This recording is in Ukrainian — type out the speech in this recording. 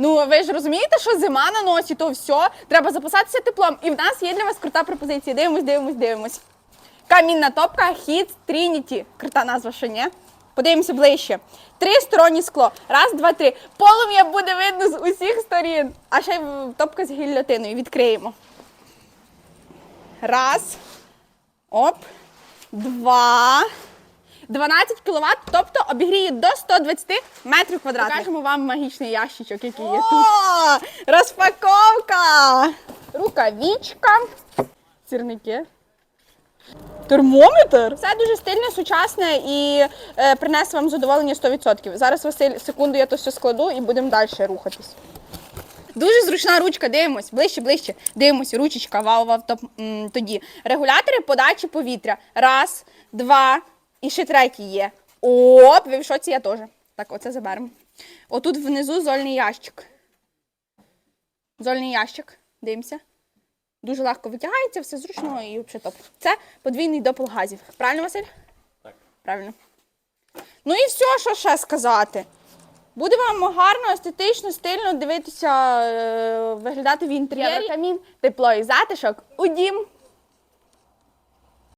Ну, ви ж розумієте, що зима на носі, то все, треба запасатися теплом. І в нас є для вас крута пропозиція. Дивимось, дивимось, дивимось. Камінна топка Hits Trinity. Крута назва, що ні? Подивимося ближче. Тристороннє скло. Раз, два, три. Полум'я буде видно з усіх сторін. А ще й топка з гільотиною. Відкриємо. Раз. Оп. Два. 12 кВт, тобто обігріє до 120 метрів квадратних. Покажемо вам магічний ящичок, який є тут. О, розпаковка! Рукавічка. Сірники. Термометр? Все дуже стильне, сучасне і е, принесе вам задоволення 100%. Зараз, Василь, секунду я то все складу і будемо далі рухатись. Дуже зручна ручка, дивимось, ближче, ближче. Дивимось, ручечка, вау, вау, топ, м, тоді. Регулятори подачі повітря. Раз, два, і ще третій є. Оп, ви в шоці я теж. Так, оце заберемо. Отут внизу зольний ящик. Зольний ящик. Дивимося. Дуже легко витягається, все зручно і взагалі топ. Це подвійний допол газів. Правильно, Василь? Так. Правильно. Ну і все, що ще сказати. Буде вам гарно, естетично, стильно дивитися, е, виглядати в інтер'єрі. Камін, тепло і затишок у дім.